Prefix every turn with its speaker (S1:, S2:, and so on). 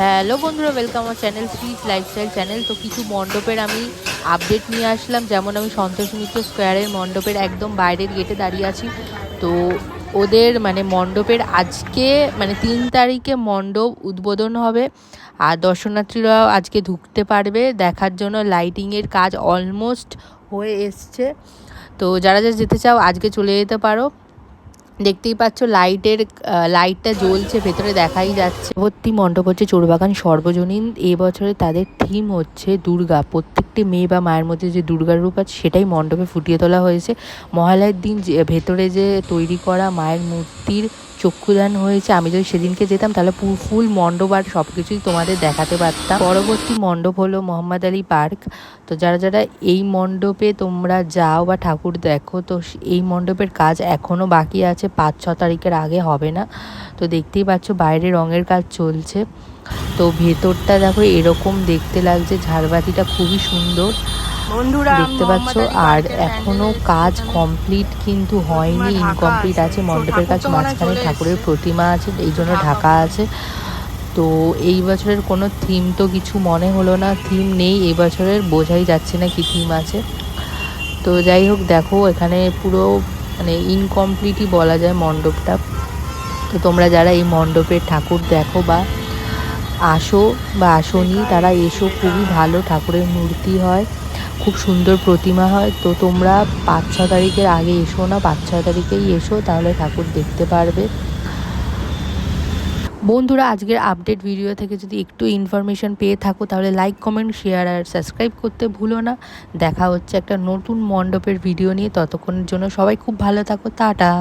S1: Hello বন্ধুরা welcome আমার channel sweet lifestyle channel তো কিছু মণ্ডপের আমি আপডেট নিয়ে আসলাম। যেমন আমি সন্তোষ মিত্র স্কোয়ারের মণ্ডপের একদম বাইরের গেটে দাঁড়িয়ে আছি। তো ওদের মানে মণ্ডপের আজকে মানে তিন তারিখে মণ্ডপ উদ্বোধন হবে। আর দর্শনার্থীরাও আজকে ঢুকতে পারবে। দেখার জন্য লাইটিংয়ের কাজ অলমোস্ট হয়ে এসছে। তো যারা যারা যেতে চাও, আজকে চলে যেতে পারো। দেখতেই পাচ্ছ লাইটের লাইটটা জ্বলছে, ভেতরে দেখাই যাচ্ছে। ভর্তি মণ্ডপ হচ্ছে চোরবাগান সর্বজনীন। এবছরে তাদের থিম হচ্ছে দুর্গা। প্রত্যেকটি মেয়ে বা মায়ের মধ্যে যে দুর্গার রূপ আছে, সেটাই মণ্ডপে ফুটিয়ে তোলা হয়েছে। মহালয়ের দিন যে, ভেতরে যে তৈরি করা মায়ের মূর্তির চক্ষুদান হয়েছে, আমি যদি সেদিনকে যেতাম তাহলে ফুল মণ্ডপ আর সব কিছুই তোমাদের দেখাতে পারতাম। পরবর্তী মণ্ডপ হলো মোহাম্মদ আলী পার্ক। তো যারা যারা এই মণ্ডপে তোমরা যাও বা ঠাকুর দেখো, তো এই মণ্ডপের কাজ এখনও বাকি আছে, পাঁচ ছ তারিখের আগে হবে না। তো দেখতেই পাচ্ছ বাইরে রঙের কাজ চলছে। তো ভেতরটা দেখো এরকম দেখতে লাগছে, ঝাড়বাতিটা খুবই সুন্দর। দেখতে পাচ্ছ আর
S2: এখনও
S1: কাজ কমপ্লিট কিন্তু হয়নি ইনকমপ্লিট
S2: আছে।
S1: মণ্ডপের কাজ মাঝখানে ঠাকুরের প্রতিমা আছে এই জন্য
S2: ঢাকা
S1: ঢাকা আছে। তো এই বছরের কোনো থিম তো কিছু মনে হলো না থিম নেই এই বছরের বোঝাই যাচ্ছে না কি থিম আছে। তো যাই হোক দেখো এখানে পুরো মানে ইনকমপ্লিটই বলা যায় মণ্ডপটা। তো তোমরা যারা এই মণ্ডপের ঠাকুর দেখো বা আসো বা আসনি তারা এসো খুবই ভালো ঠাকুরের মূর্তি হয়। খুব সুন্দর প্রতিমা হয়। তো তোমরা পাঁচ ছ তারিখের আগে এসো না পাঁচ ছ তারিখেই এসো, তাহলে ঠাকুর দেখতে পারবে। বন্ধুরা, আজকের আপডেট ভিডিও থেকে যদি একটু ইনফরমেশন পেয়ে থাকো, তাহলে লাইক কমেন্ট শেয়ার আর সাবস্ক্রাইব করতে ভুলো না। দেখা হচ্ছে একটা নতুন মণ্ডপের ভিডিও নিয়ে। ততক্ষণের জন্য সবাই খুব ভালো থাকো। টাটা!